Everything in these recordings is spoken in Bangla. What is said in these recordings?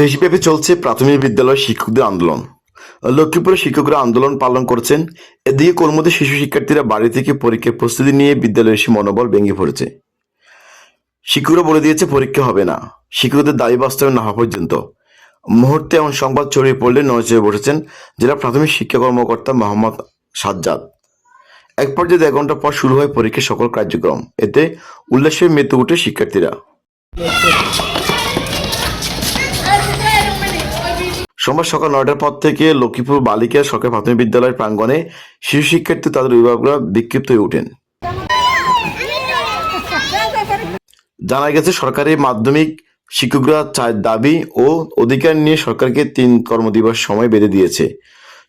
দেশব্যাপী চলছে প্রাথমিক বিদ্যালয় শিক্ষকদের আন্দোলন। লক্ষ্মীপুরে শিক্ষকরা আন্দোলন পালন করছেন। এদিকে কর্মদের শিশু শিক্ষার্থীরা বাড়ি থেকে পরীক্ষার প্রস্তুতি নিয়ে বিদ্যালয়ে এসে মনোবল ভেঙে পড়েছে। শিক্ষকরা বলে দিয়েছে, পরীক্ষা হবে না। শিক্ষকদের দাবি বাস্তবায়ন না হওয়া পর্যন্ত। মুহূর্তে এমন সংবাদ ছড়িয়ে পড়লে নজরে বসেছেন জেলা প্রাথমিক শিক্ষা কর্মকর্তা মোহাম্মদ সাজ্জাদ। এক পর্যায়ে এক ঘণ্টা পর শুরু হয় পরীক্ষার সকল কার্যক্রম। এতে উল্লাসে মেতে উঠে শিক্ষার্থীরা। সোমবার সকাল নয়টার পর থেকে লক্ষ্মীপুর বালিকা সরকারি প্রাথমিক বিদ্যালয়ের প্রাঙ্গণে শিশু শিক্ষার্থী তাদের অভিভাবকরা বিক্ষিপ্ত হয়ে ওঠেন। জানা গেছে, সরকারি মাধ্যমিক শিক্ষকরা চার দাবি ও অধিকার নিয়ে সরকারকে তিন কর্মদিবস সময় বেঁধে দিয়েছে।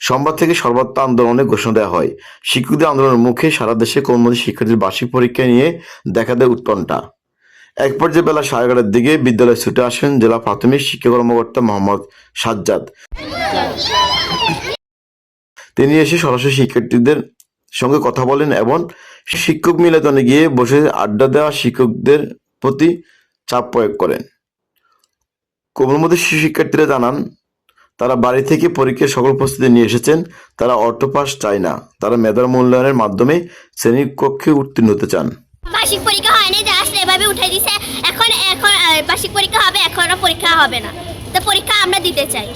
সোমবার থেকে সর্বত্র আন্দোলনের ঘোষণা দেওয়া হয়। শিক্ষকদের আন্দোলনের মুখে সারা দেশে কর্মী শিক্ষার্থীর বার্ষিক পরীক্ষা নিয়ে দেখা দেয় উৎকণ্ঠা এক পর্যায়ে বেলা সাড়ে এগারোটার দিকে বিদ্যালয়ে ছুটে আসেন জেলা প্রাথমিক শিক্ষা কর্মকর্তা মোহাম্মদ সাজ্জাদ। তিনি এসে সরাসরি শিক্ষার্থীদের সঙ্গে কথা বলেন এবং শিক্ষক মিলনে গিয়ে বসে আড্ডা দেওয়া শিক্ষকদের প্রতি চাপ প্রয়োগ করেন। কোমলমতি শিশু শিক্ষার্থীরা জানান, তারা বাড়ি থেকে পরীক্ষার সকল প্রস্তুতি নিয়ে এসেছেন। তারা অর্থ পাস চায় না। তারা মেধার মূল্যায়নের মাধ্যমে শ্রেণি কক্ষে উত্তীর্ণ হতে চান। পরীক্ষা হয়নি জাস্ট এভাবে উঠে দিছে এখন এখন আহ, বার্ষিক পরীক্ষা হবে এখনও পরীক্ষা হবে না। তো পরীক্ষা আমরা দিতে চাই।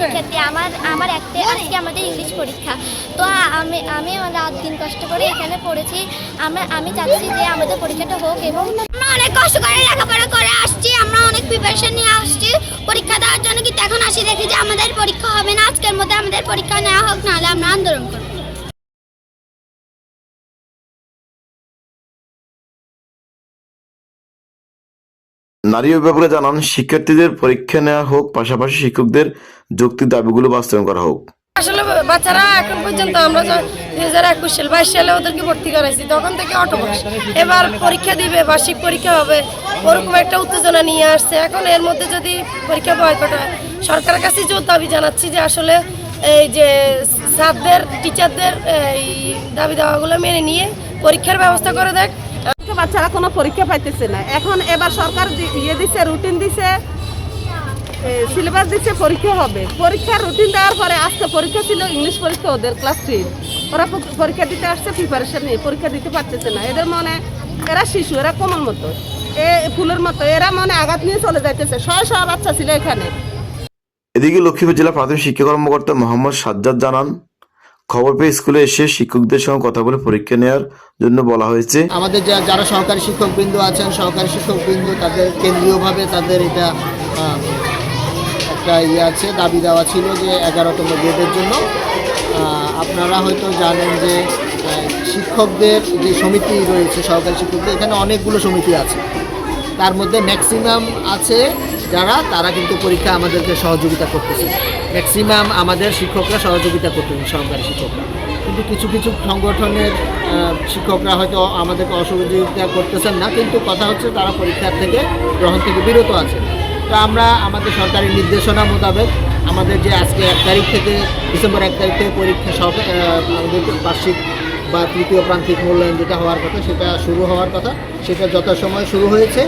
শিক্ষার্থী আমার আমার একটা আজকে আমাদের ইংলিশ পরীক্ষা। তো আমি আমি রাত দিন কষ্ট করে এখানে পড়েছি। আমরা আমি চাচ্ছি যে আমাদের পরীক্ষাটা হোক এবং আমরা অনেক কষ্ট করে লেখাপড়া করে আসছি আমরা অনেক প্রিপারেশন নিয়ে আসছি। পরীক্ষা দেওয়ার জন্য কিন্তু এখন আসি দেখি যে আমাদের পরীক্ষা হবে না আজকের মধ্যে আমাদের পরীক্ষা নেওয়া হোক নাহলে আমরা আন্দোলন করব। নারী অভিভাবকরা জানান, শিক্ষার্থীদের পরীক্ষা নেওয়া হোক, পাশাপাশি শিক্ষকদের যৌক্তিক দাবিগুলো বাস্তবায়ন করা হোক। আসলে বাচ্চারা এখন পর্যন্ত আমরা দুই হাজার একুশ সাল, বাইশ সালে ওদেরকে ভর্তি করাইছি, তখন থেকে অটোপাস এবার পরীক্ষা দিবে, বার্ষিক পরীক্ষা হবে, ওরকম একটা উত্তেজনা নিয়ে আসছে। এখন এর মধ্যে যদি পরীক্ষা বয়কট হয়, সরকারের কাছে জোর দাবি জানাচ্ছি যে আসলে এই যে স্যারদের, টিচারদের এই দাবি দাওয়াগুলো মেনে নিয়ে পরীক্ষার ব্যবস্থা করে দেখ। বাচ্চারা কোনো পরীক্ষা পাইতেছে না। এখন এবার সরকার ইয়ে দিছে রুটিন দিছে সিলেবাস দিচ্ছে পরীক্ষা হবে। পরীক্ষার রুটিন দেওয়ার পরে আজকে পরীক্ষা ছিল ইংলিশ পরীক্ষা, ওদের ক্লাস থ্রি ওরা পরীক্ষা দিতে আসছে প্রিপারেশন নিয়ে। পরীক্ষা দিতে পারতেছে না। এদের মনে, এরা শিশু, এরা কোমল মতো। এ, ফুলের মতো। এরা মনে আঘাত নিয়ে চলে যাইতেছে। শয়ে শয়ে বাচ্চা ছিল এখানে। এদিকে লক্ষ্মীপুর জেলা প্রাথমিক শিক্ষা কর্মকর্তা মোহাম্মদ সাজ্জাদ জানান খবর পেয়ে স্কুলে এসে শিক্ষকদের সঙ্গে কথা বলে পরীক্ষা নেওয়ার জন্য বলা হয়েছে। আমাদের যারা সহকারী শিক্ষকবৃন্দ আছেন, সহকারী শিক্ষকবৃন্দ, তাদের কেন্দ্রীয়ভাবে তাদের এটা একটা ইয়ে আছে, দাবি দেওয়া ছিল যে এগারোতম গ্রেডের জন্য। আপনারা হয়তো জানেন যে শিক্ষকদের যে সমিতি রয়েছে, সহকারী শিক্ষকদের, এখানে অনেকগুলো সমিতি আছে। তার মধ্যে ম্যাক্সিমাম আছে যারা তারা কিন্তু পরীক্ষা আমাদেরকে সহযোগিতা করতেছে। ম্যাক্সিমাম আমাদের শিক্ষকরা সহযোগিতা করতেছেন সহকারী শিক্ষকরা। কিন্তু কিছু কিছু সংগঠনের শিক্ষকরা হয়তো আমাদেরকে অসহযোগিতা করতেছেন না কিন্তু কথা হচ্ছে তারা পরীক্ষার থেকে গ্রহণ থেকে বিরত আছে তো আমরা আমাদের সরকারি নির্দেশনা মোতাবেক আমাদের যে আজকে এক তারিখ থেকে ডিসেম্বর এক তারিখ থেকে পরীক্ষা আহ, আমাদের বার্ষিক বা তৃতীয় প্রান্তিক মূল্যায়ন যেটা হওয়ার কথা, সেটা শুরু হওয়ার কথা। সেটা যথাসময়ে শুরু হয়েছে।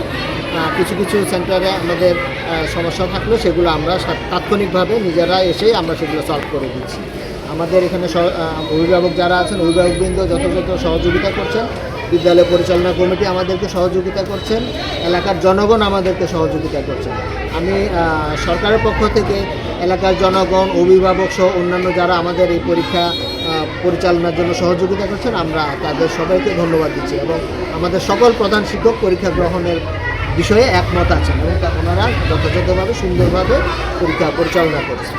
কিছু কিছু সেন্টারে আমাদের সমস্যা থাকলেও সেগুলো আমরা তাৎক্ষণিকভাবে নিজেরা এসে আমরা সেগুলো সলভ করে দিচ্ছি। আমাদের এখানে অভিভাবক যারা আছেন, অভিভাবকবৃন্দ যথাযথ সহযোগিতা করছেন। বিদ্যালয় পরিচালনা কমিটি আমাদেরকে সহযোগিতা করছেন। এলাকার জনগণ আমাদেরকে সহযোগিতা করছেন। আমি সরকারের পক্ষ থেকে এলাকার জনগণ, অভিভাবক সহ অন্যান্য যারা আমাদের এই পরীক্ষা পরিচালনার জন্য সহযোগিতা করছেন। আমরা তাদের সবাইকে ধন্যবাদ দিচ্ছি এবং আমাদের সকল প্রধান শিক্ষক পরীক্ষা গ্রহণের বিষয়ে একমত আছেন এবং ওনারা যথাযথভাবে সুন্দরভাবে পরীক্ষা পরিচালনা করছেন।